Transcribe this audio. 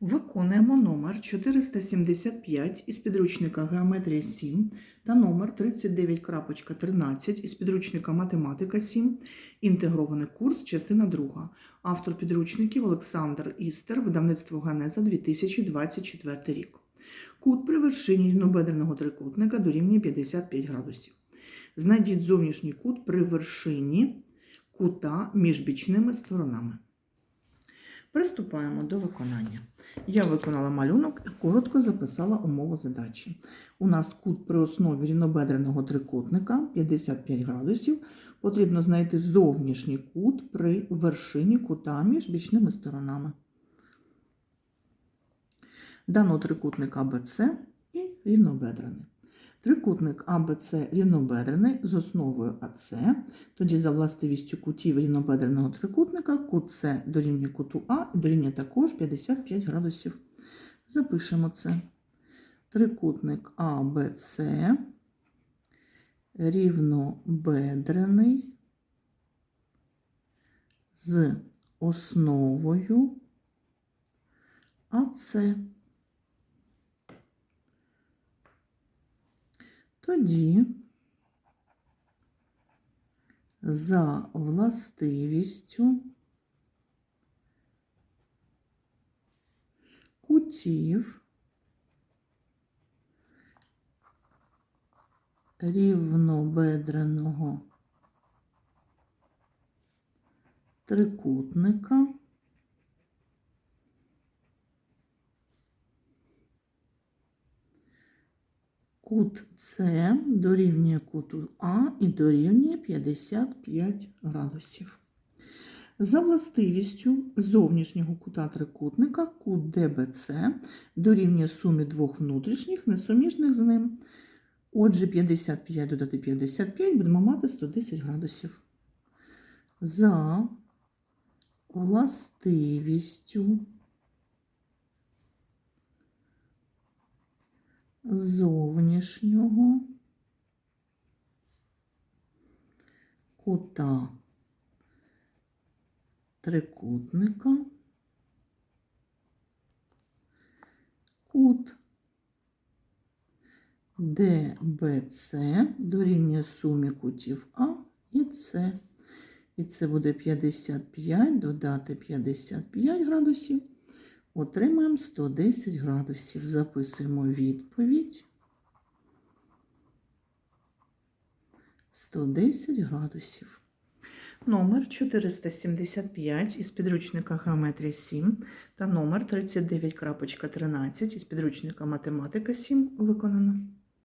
Виконуємо номер 475 із підручника Геометрія 7 та номер 39.13 із підручника Математика 7, інтегрований курс, частина 2. Автор підручників Олександр Істер, видавництво Ганеза 2024 рік. Кут при вершині рівнобедреного трикутника дорівнює 55 градусів. Знайдіть зовнішній кут при вершині кута між бічними сторонами. Приступаємо до виконання. Я виконала малюнок і коротко записала умову задачі. У нас кут при основі рівнобедреного трикутника 55 градусів. Потрібно знайти зовнішній кут при вершині кута між бічними сторонами. Даного трикутника АБЦ і рівнобедрений. Трикутник АБЦ рівнобедрений з основою АЦ. Тоді за властивістю кутів рівнобедреного трикутника кут С дорівнює куту А і дорівнює також 55 градусів. Запишемо це. Трикутник АБЦ рівнобедрений з основою АЦ. Тоді за властивістю кутів рівнобедреного трикутника Кут С дорівнює куту А і дорівнює 55 градусів. За властивістю зовнішнього кута трикутника кут ДБЦ дорівнює сумі двох внутрішніх, несуміжних з ним. Отже, 55 додати 55 будемо мати 110 градусів. За властивістю зовнішнього кута трикутника кут ДБЦ дорівнює сумі кутів А і С. І це буде 55 додати 55 градусів. Отримаємо 110 градусів. Записуємо відповідь. 110 градусів. Номер 475 із підручника Геометрія 7 та номер 39.13 із підручника Математика 7 виконано.